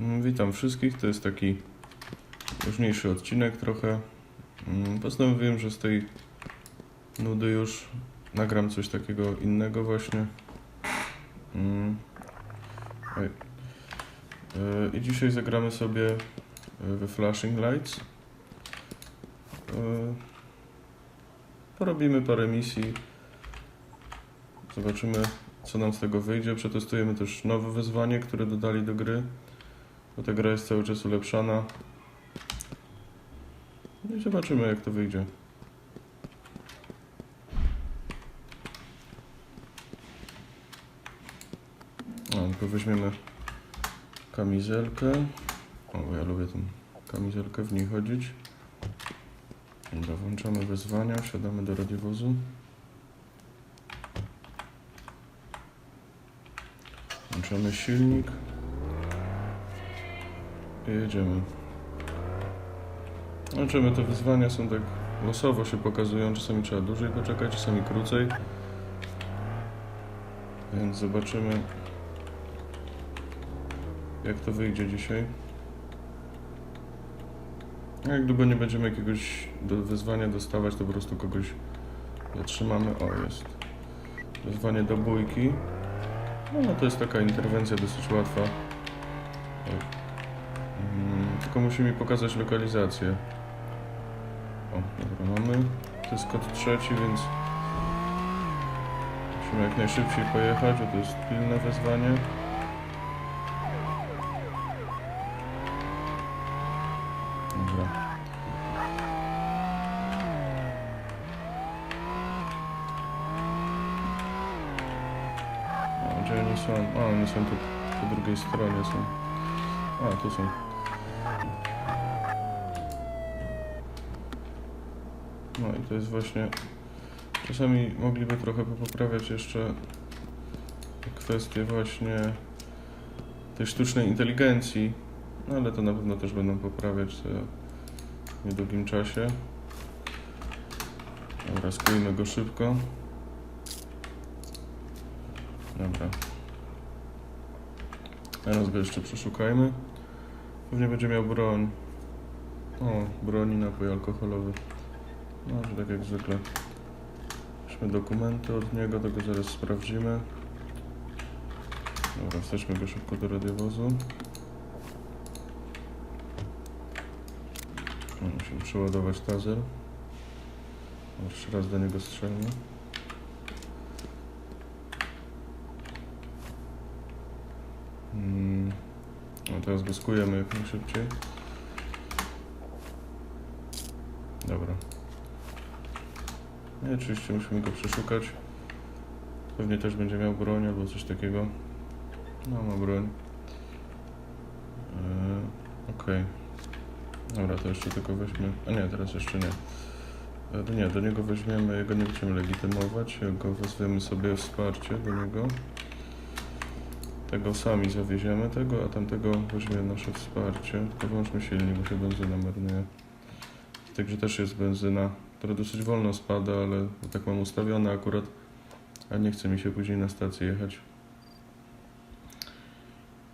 Mm, Witam wszystkich. To jest taki luźniejszy odcinek trochę. Mm, Postanowiłem, że z tej nudy już nagram coś takiego innego właśnie. Mm. E, I dzisiaj zagramy sobie e, we Flashing Lights. E, Porobimy parę misji. Zobaczymy, co nam z tego wyjdzie. Przetestujemy też nowe wyzwanie, które dodali do gry. Bo ta gra jest cały czas ulepszana. No i zobaczymy, jak to wyjdzie. O, tylko weźmiemy kamizelkę. O, ja lubię tą kamizelkę, w niej chodzić. Dobra, włączamy wyzwania, wsiadamy do radiowozu. Włączamy silnik. Jedziemy. Zobaczymy, te wyzwania są tak losowo się pokazują. Czasami trzeba dłużej poczekać, czasami krócej. Więc zobaczymy, jak to wyjdzie dzisiaj. Jak długo nie będziemy jakiegoś do wyzwania dostawać, to po prostu kogoś zatrzymamy. O, jest. Wyzwanie do bójki. No, no to jest taka interwencja dosyć łatwa. Tylko musi mi pokazać lokalizację. O, dobra, mamy. To jest kod trzeci, więc musimy jak najszybciej pojechać, bo to jest pilne wezwanie. Dobra. A, gdzie oni są? A, oni są tu po drugiej stronie są. A, tu są. No i to jest właśnie... Czasami mogliby trochę poprawiać jeszcze kwestie właśnie tej sztucznej inteligencji, no ale to na pewno też będą poprawiać w niedługim czasie. Dobra, skrójmy go szybko. Dobra. Teraz go jeszcze przeszukajmy. Pewnie będzie miał broń. O, broń i napój alkoholowy. No, że tak jak zwykle. Weźmy dokumenty od niego, tego zaraz sprawdzimy. Dobra, wsteczmy go szybko do radiowozu. No, musimy przeładować tazer. Jeszcze raz do niego strzelmy. Mm. No teraz go skujemy jak najszybciej. Dobra. No i oczywiście musimy go przeszukać. Pewnie też będzie miał broń albo coś takiego. No, ma broń. Eee, Okej. Dobra, to jeszcze tylko weźmy. A nie, teraz jeszcze nie. To nie, do niego weźmiemy, jego nie będziemy legitymować, go wezwiemy sobie wsparcie do niego. Tego sami zawieziemy tego, a tamtego weźmie nasze wsparcie. Powłączmy silnik, bo się benzyna marnuje. Także też jest benzyna, która dosyć wolno spada, ale tak mam ustawione akurat, a nie chce mi się później na stację jechać.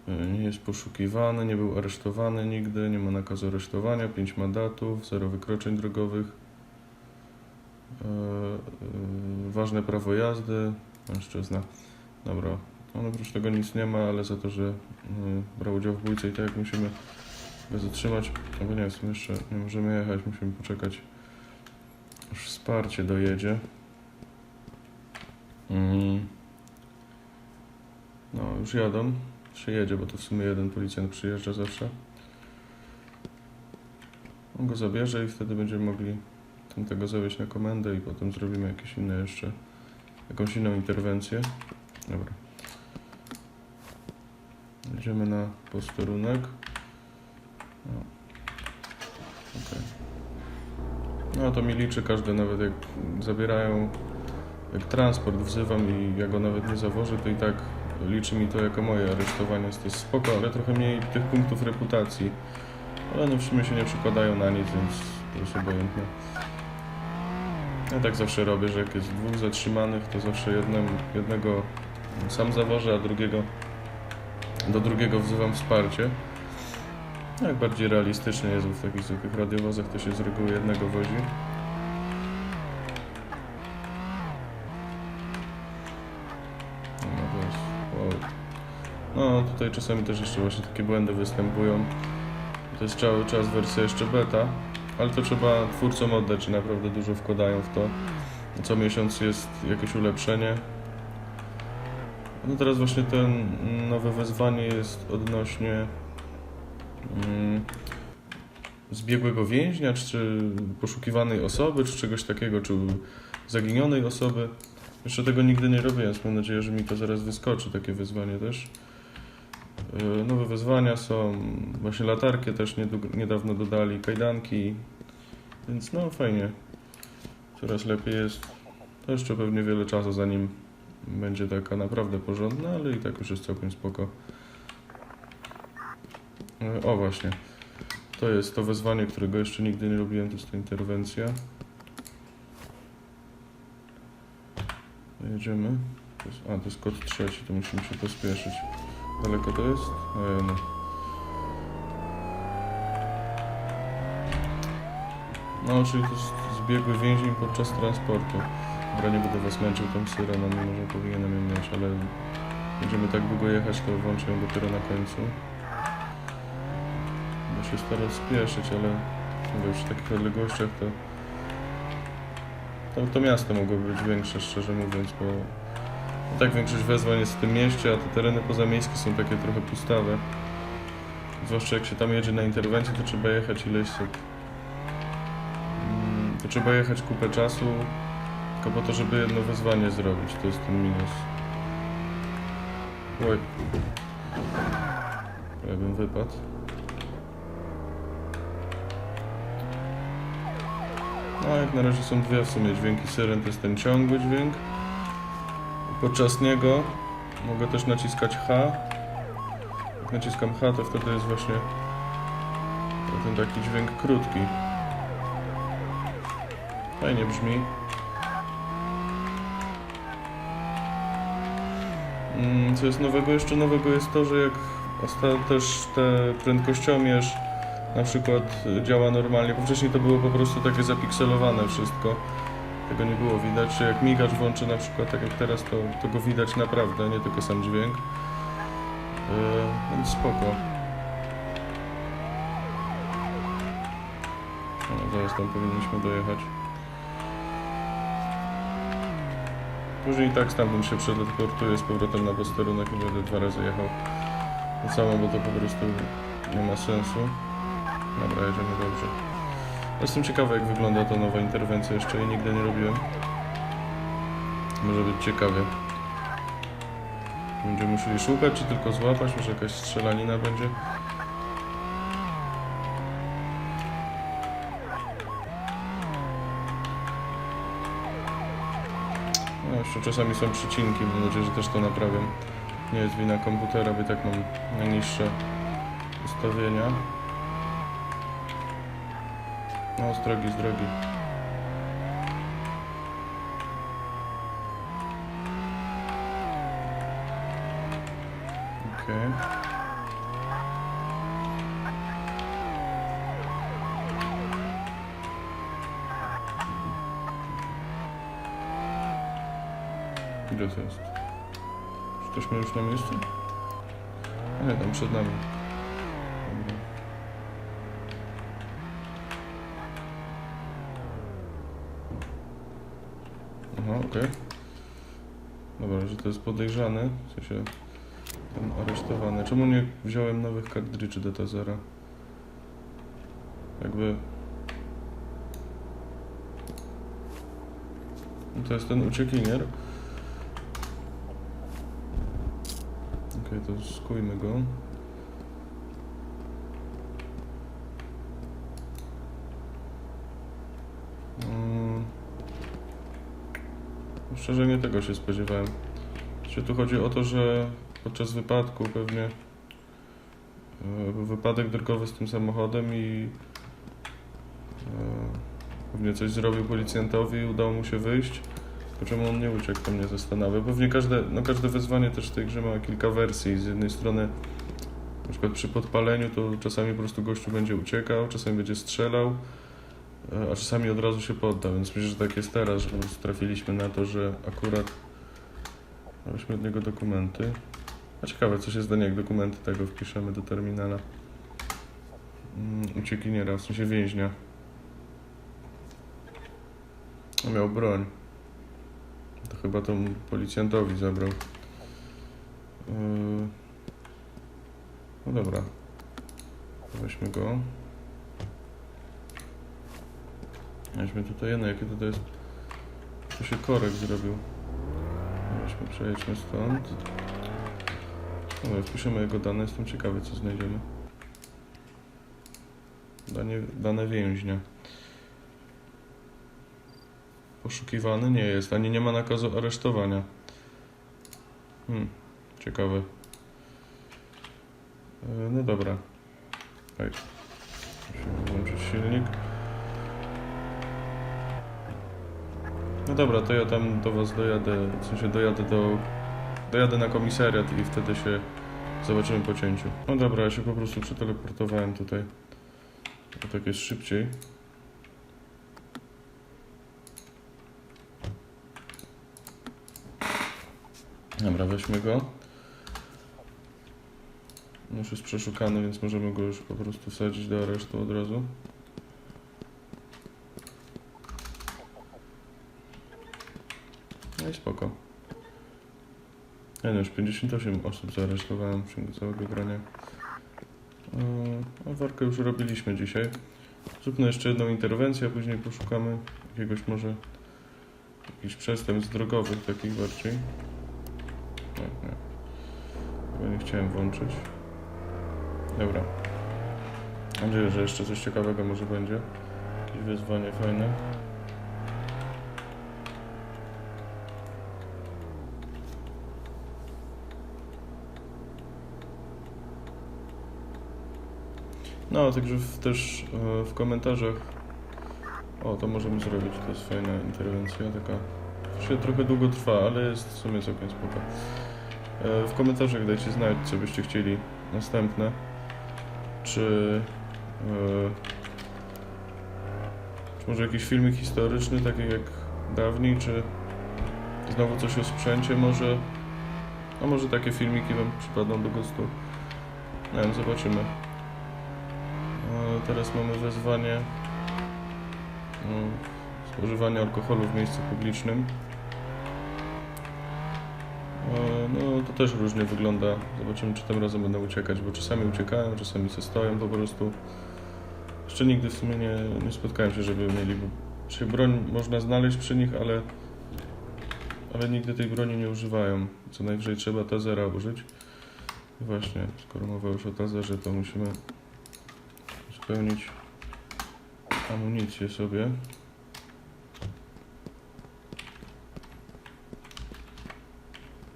E, Nie jest poszukiwany, nie był aresztowany nigdy, nie ma nakazu aresztowania, 5 mandatów, 0 wykroczeń drogowych. E, e, ważne prawo jazdy, mężczyzna. Dobra, on oprócz tego nic nie ma, ale za to, że brał udział w bójce i tak musimy go zatrzymać, albo nie, w sumie jeszcze nie możemy jechać, musimy poczekać, aż wsparcie dojedzie. Mm. No, już jadą. Przyjedzie, bo to w sumie jeden policjant przyjeżdża zawsze. On go zabierze i wtedy będziemy mogli tamtego zawieźć na komendę i potem zrobimy jakieś inne jeszcze, jakąś inną interwencję. Dobra. Idziemy na posterunek. No. Okej. No to mi liczy każdy, nawet jak zabierają, jak transport wzywam i ja go nawet nie zawożę, to i tak liczy mi to jako moje aresztowanie, jest to spoko, ale trochę mniej tych punktów reputacji. Ale one w sumie się nie przykładają na nic, więc to jest obojętne. Ja tak zawsze robię, że jak jest dwóch zatrzymanych, to zawsze jednego sam zawożę, a drugiego do drugiego wzywam wsparcie. Jak bardziej realistycznie jest w takich zwykłych radiowozach, to się z reguły jednego wozi. No to. No tutaj czasami też jeszcze właśnie takie błędy występują. To jest cały czas wersja jeszcze beta, ale to trzeba twórcom oddać, że naprawdę dużo wkładają w to. Co miesiąc jest jakieś ulepszenie. No teraz właśnie ten nowe wezwanie jest odnośnie zbiegłego więźnia, czy poszukiwanej osoby, czy czegoś takiego, czy zaginionej osoby. Jeszcze tego nigdy nie robiłem, więc mam nadzieję, że mi to zaraz wyskoczy, takie wyzwanie też. Yy, Nowe wyzwania są, właśnie latarki też niedawno dodali, kajdanki, więc no fajnie. Coraz lepiej jest. To jeszcze pewnie wiele czasu zanim będzie taka naprawdę porządna, ale i tak już jest całkiem spoko. Yy, O właśnie, to jest to wezwanie, którego jeszcze nigdy nie robiłem, to jest ta interwencja. Jedziemy. To jest, a, to jest kod trzeci, to musimy się pospieszyć. Daleko to jest? E, no. No, czyli to jest zbiegły więzień podczas transportu. Dobra, nie będę was męczył tą syreną, mimo że powinienem ją mieć, ale będziemy tak długo jechać, to włączę ją dopiero na końcu. Będę się starał spieszyć, ale mówię, przy takich odległościach to... To, to miasto mogłoby być większe, szczerze mówiąc, bo tak większość wezwań jest w tym mieście, a te tereny pozamiejskie są takie trochę pustawe. Zwłaszcza jak się tam jedzie na interwencję, to trzeba jechać ileś set. Mm, To trzeba jechać kupę czasu, tylko po to, żeby jedno wezwanie zrobić. To jest ten minus. Oj. Ja bym wypadł. No, jak na razie są dwie w sumie dźwięki syren, to jest ten ciągły dźwięk. Podczas niego mogę też naciskać H. Jak naciskam H, to wtedy jest właśnie ten taki dźwięk krótki. Fajnie brzmi. Mm, Co jest nowego? Jeszcze nowego jest to, że jak też te prędkościomierz na przykład działa normalnie, bo wcześniej to było po prostu takie zapikselowane wszystko. Tego nie było widać, czy jak migacz włączy na przykład tak jak teraz, to, to go widać naprawdę, nie tylko sam dźwięk. Yy, więc spoko. O, zaraz tam powinniśmy dojechać. Później i tak stamtąd się przeteleportuję z powrotem na posterunek i będę dwa razy jechał. To samo, bo to po prostu nie ma sensu. Dobra, jedziemy dobrze. Jestem ciekawy, jak wygląda ta nowa interwencja. Jeszcze jej nigdy nie robiłem. Może być ciekawie. Będziemy musieli szukać, czy tylko złapać? Może jakaś strzelanina będzie? No, jeszcze czasami są przycinki. Mam nadzieję, że też to naprawiam. Nie jest wina komputera, bo tak mam najniższe ustawienia. No, z drogi, z drogi. Okej. Gdzie to jest? Jesteśmy już na miejscu? Nie, tam przed nami. Aha, okej. Dobra, że to jest podejrzany, w sensie ten aresztowany. Czemu nie wziąłem nowych kartridży do Tazera? Jakby... No To jest ten uciekinier. Okej, to skujmy go. Szczerze nie tego się spodziewałem. Czy tu chodzi o to, że podczas wypadku pewnie e, był wypadek drogowy z tym samochodem i e, pewnie coś zrobił policjantowi udało mu się wyjść. To czemu on nie uciekł, to mnie zastanawia. Pewnie każde, no każde wezwanie też w tej grze ma kilka wersji. Z jednej strony Na przykład przy podpaleniu to czasami po prostu gościu będzie uciekał, czasami będzie strzelał, a czasami od razu się podda, więc myślę, że tak jest teraz, że trafiliśmy na to, że akurat weźmy od niego dokumenty. A ciekawe, co się stanie, jak dokumenty tego wpiszemy do terminala. Mm, uciekiniera, w sensie więźnia. A Miał broń. To chyba to policjantowi zabrał. Yy. No dobra. Weźmy go. Weźmy tutaj jedno, jakie to jest. Tu się korek zrobił. Weźmy, przejedźmy stąd. Dobra, wpiszemy jego dane, jestem ciekawy co znajdziemy. Danie, dane więźnia. Poszukiwany nie jest, ani nie ma nakazu aresztowania. Hmm, ciekawe. E, No dobra. Oj. Musimy włączyć silnik. No dobra, to ja tam do was dojadę, w sensie dojadę do... Dojadę na komisariat i wtedy się zobaczymy po cięciu. No dobra, ja się po prostu przeteleportowałem tutaj. Bo tak jest szybciej. Dobra, weźmy go. Już jest przeszukany, więc możemy go już po prostu wsadzić do aresztu od razu. No spoko. No już 58 osób zaaresztowałem w ciągu całego grania. A warkę już robiliśmy dzisiaj. Zróbmy jeszcze jedną interwencję, a później poszukamy jakiegoś może jakichś przestępstw drogowych, takich bardziej. Nie, nie. Chyba nie chciałem włączyć. Dobra. Mam nadzieję, że jeszcze coś ciekawego może będzie. Jakieś wyzwanie fajne. No, także w, też e, w komentarzach. O, to możemy zrobić. To jest fajna interwencja, taka. Się trochę długo trwa, ale jest w sumie całkiem spoko. E, W komentarzach dajcie znać, co byście chcieli następne. Czy, e, czy może jakiś filmik historyczny, taki jak dawniej, czy znowu coś o sprzęcie, może. A może takie filmiki Wam przypadną do gustu. Nie wiem, zobaczymy. Teraz mamy wezwanie mm, spożywania alkoholu w miejscu publicznym. E, No to też różnie wygląda. Zobaczymy czy tym razem będą uciekać, bo czasami uciekają, czasami se stoją po prostu. Jeszcze nigdy w sumie nie, nie spotkałem się, żeby mieli. bo- Czy broń można znaleźć przy nich, ale ale nigdy tej broni nie używają. Co najwyżej trzeba tazera użyć. Właśnie, skoro mowa już o tazerze, to musimy spełnić amunicję sobie.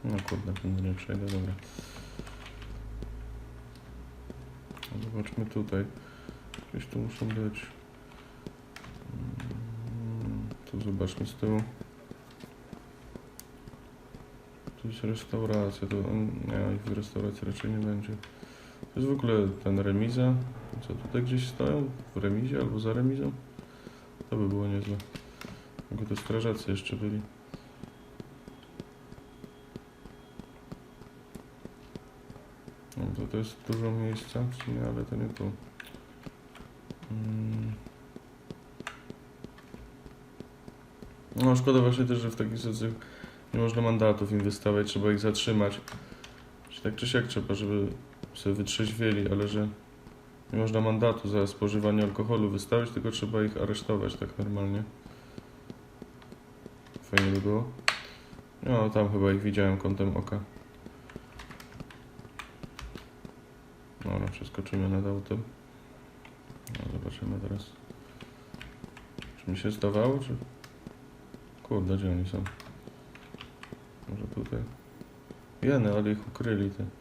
No kurde, ten nie przejdę, dobra. No Zobaczmy tutaj. Gdzieś tu muszą być. Mm, Tu zobaczmy z tyłu. Tu jest restauracja, to on, nie, ich w restauracji raczej nie będzie. To jest w ogóle ten remiza. Co tutaj gdzieś stoją? W remizie albo za remizą? To by było niezłe. Jakby to strażacy jeszcze byli. No to, to jest dużo miejsca w sumie, ale to nie tu. Mm. No szkoda właśnie też, że w takich sytuacjach nie można mandatów im wystawiać, trzeba ich zatrzymać. Czy tak czy siak trzeba, żeby sobie wytrzeźwieli, ale że nie można mandatu za spożywanie alkoholu wystawić, tylko trzeba ich aresztować tak normalnie. Fajnie by było. No, tam chyba ich widziałem kątem oka. Dobra, przeskoczymy nad autem. No, zobaczymy teraz. Czy mi się zdawało, czy... Kurde, gdzie oni są? Może tutaj? Jeny, ale ich ukryli, te.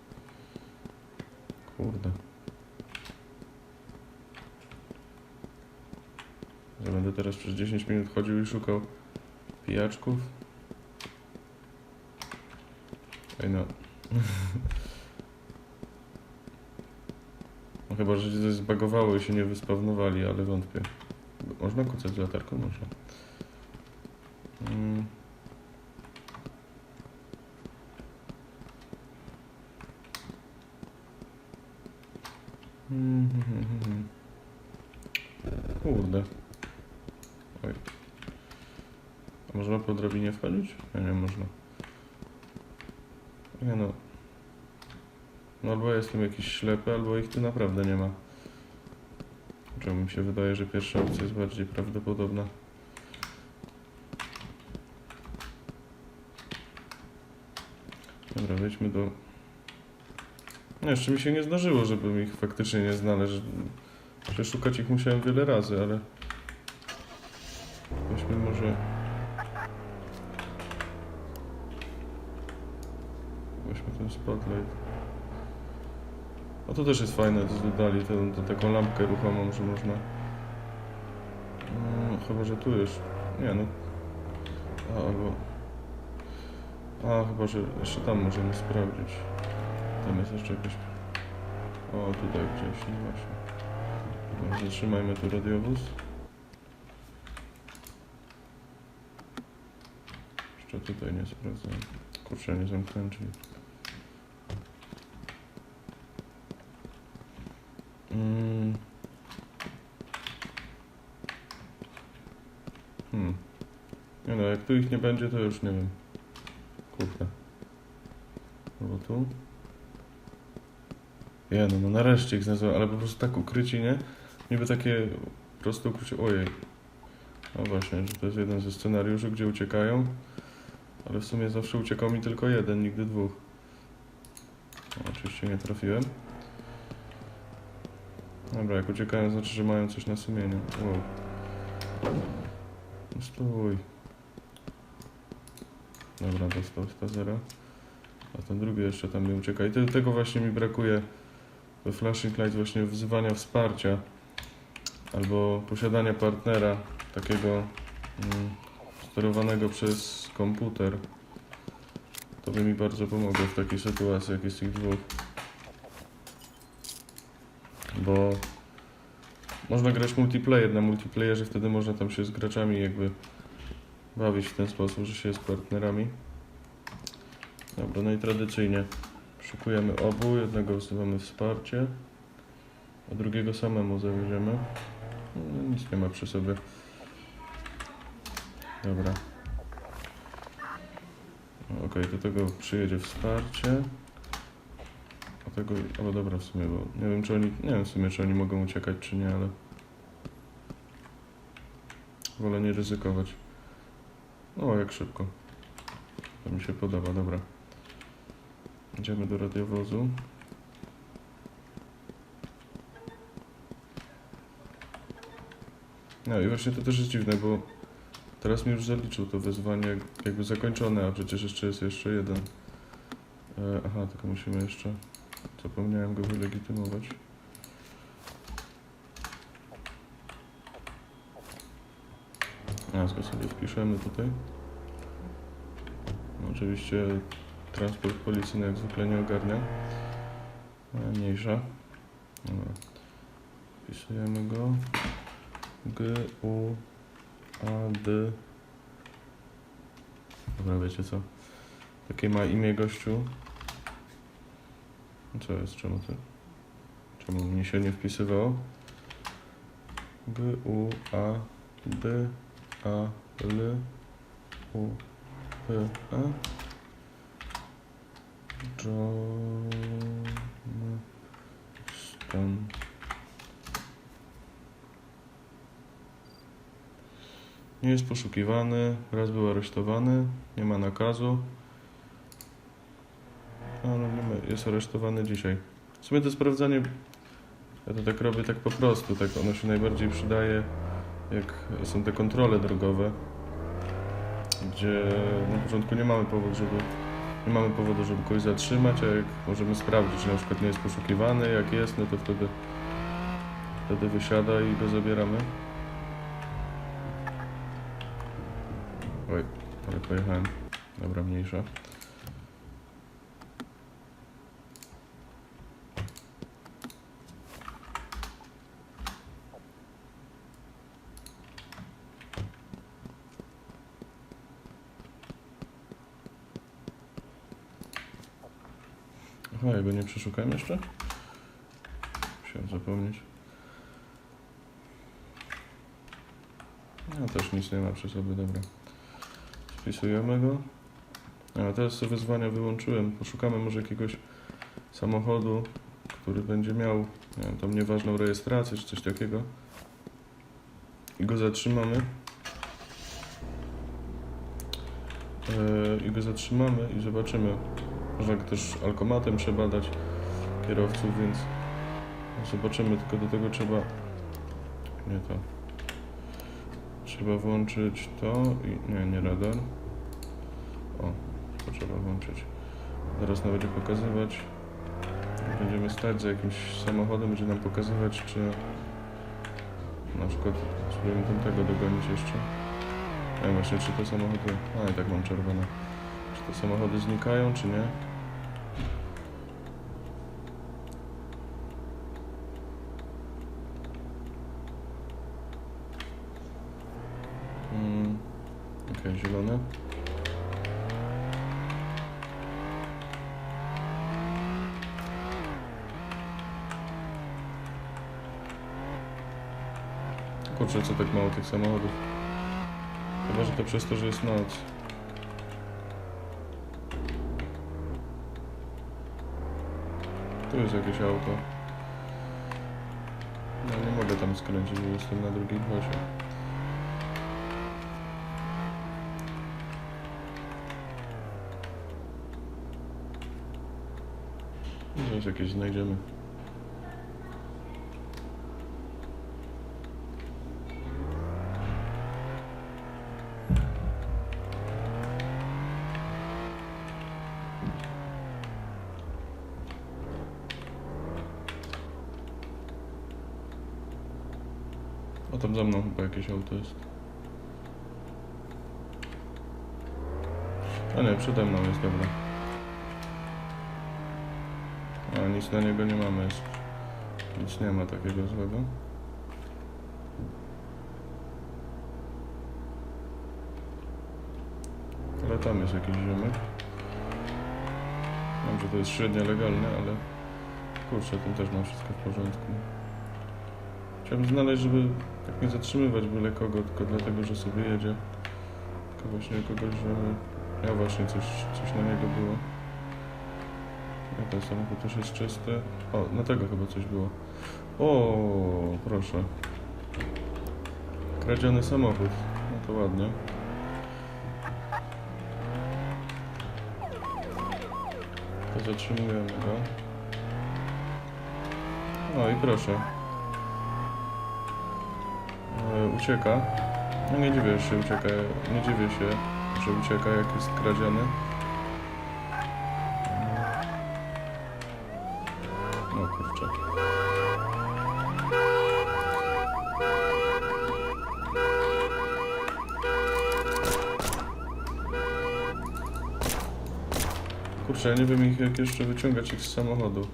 Kurde. Ja będę teraz przez 10 minut chodził i szukał pijaczków. Ej no. chyba, że się zbagowało i się nie wyspawnowali, ale wątpię. Można kucać latarką? Można. Mm. Mhm. Kurde. Oj. A można po drabinie wchodzić? Nie, nie można. Nie no. No albo ja jestem jakiś ślepy, albo ich tu naprawdę nie ma. Czemu mi się wydaje, że pierwsza opcja jest bardziej prawdopodobna. Dobra, wejdźmy do... No jeszcze mi się nie zdarzyło, żebym ich faktycznie nie znalazł. Przeszukać ich musiałem wiele razy, ale... Weźmy może... Weźmy ten spotlight. A to też jest fajne, to dodali tę tę taką lampkę ruchomą, że można... No, chyba, że tu jest... Nie no... A, albo... A, chyba, że jeszcze tam możemy sprawdzić. Tam jest jeszcze jakieś... O, tutaj gdzieś, no właśnie. Zatrzymajmy tu radiowóz. Jeszcze tutaj nie sprawdzam. Kurczę, nie zamknąłem drzwi. Mm. Hmm. Nie no, jak tu ich nie będzie, to już nie wiem. Kurde. Albo tu? Nie no, no nareszcie ich znalazłem, ale po prostu tak ukryci, nie? Niby takie po prostu ukrycie... Ojej. No właśnie, że to jest jeden ze scenariuszy, gdzie uciekają. Ale w sumie zawsze uciekał mi tylko jeden, nigdy dwóch. No, oczywiście nie trafiłem. Dobra, jak uciekają, znaczy, że mają coś na sumieniu. Wow. No stój. Dobra, dostał 100 A ten drugi jeszcze tam nie ucieka. I te, tego właśnie mi brakuje we Flashing Lights, właśnie wzywania wsparcia. Albo posiadania partnera, takiego mm, sterowanego przez komputer. To by mi bardzo pomogło w takiej sytuacji, jak jest ich dwóch. Bo można grać multiplayer na multiplayerze, wtedy można tam się z graczami jakby bawić w ten sposób, że się jest partnerami. Dobra, no i tradycyjnie szukujemy obu, jednego wzywamy wsparcie, a drugiego samemu zawieziemy. No, nic nie ma przy sobie. Dobra. No, Okej, do tego przyjedzie wsparcie. Tego, ale dobra w sumie, bo nie wiem czy oni, nie wiem w sumie czy oni mogą uciekać czy nie, ale wolę nie ryzykować. O, jak szybko. To mi się podoba, dobra. Idziemy do radiowozu. No i właśnie to też jest dziwne, bo teraz mi już zaliczył to wyzwanie jak- jakby zakończone, a przecież jeszcze jest jeszcze jeden. E, aha, tylko musimy jeszcze... Zapomniałem go wylegitymować. Nazwę sobie wpiszemy tutaj. No, oczywiście transport policyjny jak zwykle nie ogarnia. Mniejsza. Wpisujemy go. G, U, A, D. Dobra, wiecie co? Takie ma imię gościu. Co jest? Czemu to? Czemu mnie się nie wpisywało? G, U, A, D, A, L, U, P, A. John Stan. Nie jest poszukiwany, raz był aresztowany, nie ma nakazu. Nie ma, jest aresztowany dzisiaj. W sumie to sprawdzanie, ja to tak robię tak po prostu, tak ono się najbardziej przydaje, jak są te kontrole drogowe, gdzie na początku nie mamy powodu, żeby nie mamy powodu, żeby kogoś zatrzymać, a jak możemy sprawdzić, że na przykład nie jest poszukiwany, jak jest, no to wtedy wtedy wysiada i go zabieramy. Oj, ale pojechałem. Dobra, mniejsza. A, ja go nie przeszukałem jeszcze? Musiałem zapomnieć. No też nic nie ma przy sobie, dobra. Spisujemy go. A teraz te wyzwania wyłączyłem. Poszukamy może jakiegoś samochodu, który będzie miał nie wiem, tą nieważną rejestrację czy coś takiego. I go zatrzymamy. Yy, I go zatrzymamy i zobaczymy. Można też alkomatem przebadać kierowców, więc zobaczymy. Tylko do tego trzeba. Nie to. Trzeba włączyć to i. Nie, nie radar. O, to trzeba włączyć. Zaraz nam będzie pokazywać. Będziemy stać za jakimś samochodem, będzie nam pokazywać, czy na przykład spróbujemy tamtego dogonić jeszcze. Nie właśnie, czy te samochody. A i tak mam czerwone. Czy te samochody znikają, czy nie? Mm, Okej, zielone. Kurczę, co tak mało tych samochodów. Chyba, że to przez to, że jest noc. Tu jest jakieś auto. No nie mogę tam skręcić, bo jestem na drugim pasie. Zaraz jakieś znajdziemy. O tam za mną chyba jakieś auto jest. A nie, przede mną jest dobra. A nic na niego nie mamy. Nic nie ma takiego złego. Ale tam jest jakiś ziomek. Wiem, że to jest średnio legalne, ale kurczę, tym też mam wszystko w porządku. Chciałbym znaleźć, żeby tak nie zatrzymywać byle kogo, tylko dlatego, że sobie jedzie. Tylko właśnie kogoś, żeby miał właśnie coś, coś na niego było. Ja ten samochód też jest czysty. O, na tego chyba coś było. O, proszę. Kradziony samochód. No to ładnie. To zatrzymujemy go. O i proszę. E, ucieka. No nie dziwię się, ucieka. Nie dziwię się, że ucieka jak jest kradziony. No kurczę. Kurczę, ja nie wiem ich jak jeszcze wyciągać ich z samochodu.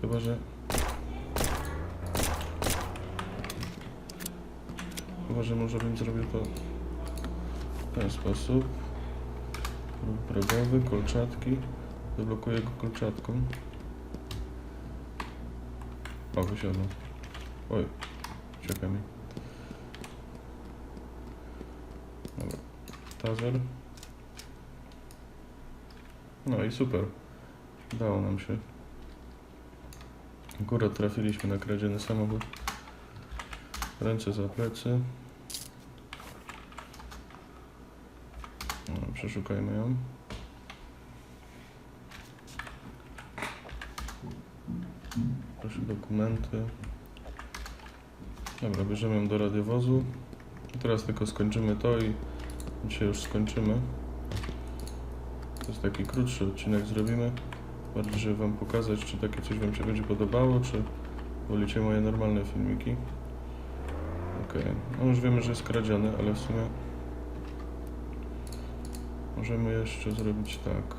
Chyba, że... Chyba, że może bym zrobił to w ten sposób. Progowy, kolczatki. Zablokuję go kolczatką. O, wysiadł. Oj, ucieka mi. Dobra. Tazer. No i super. Udało nam się. Akurat trafiliśmy na kradziony samochód. Ręce za plecy. No, przeszukajmy ją. Proszę dokumenty. Dobra, bierzemy ją do radiowozu. Teraz tylko skończymy to i dzisiaj już skończymy. To jest taki krótszy odcinek zrobimy. Bardziej, żeby wam pokazać, czy takie coś wam się będzie podobało, czy wolicie moje normalne filmiki. Okej, no już wiemy, że jest kradziony, ale w sumie możemy jeszcze zrobić tak.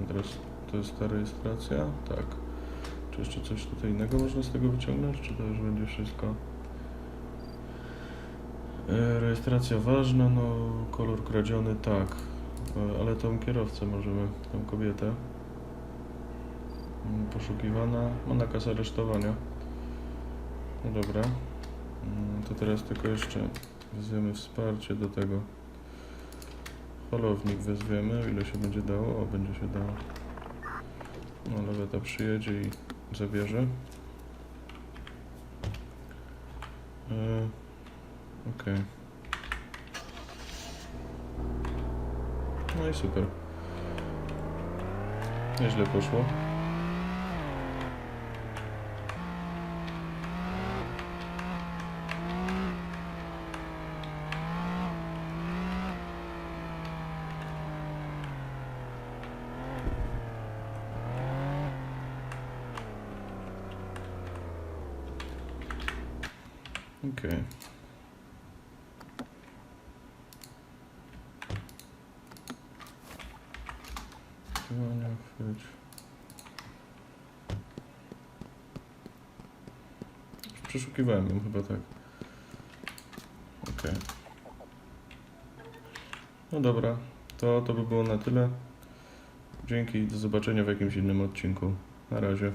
Nie teraz to jest ta rejestracja? Tak. Czy jeszcze coś tutaj innego można z tego wyciągnąć, czy to już będzie wszystko? E, Rejestracja ważna, no kolor kradziony, tak. E, Ale tą kierowcę możemy, tą kobietę. poszukiwana. Ma nakaz aresztowania. No dobra. Mm, To teraz tylko jeszcze wezwiemy wsparcie do tego. Holownik wezwiemy, o ile się będzie dało. O, będzie się dało. No, leweta przyjedzie i zabierze. Yy, Okej. No i super. Nieźle poszło. Okej. Chwyć. Przeszukiwałem ją chyba tak. Okej. No dobra, to to by było na tyle. Dzięki, do zobaczenia w jakimś innym odcinku. Na razie.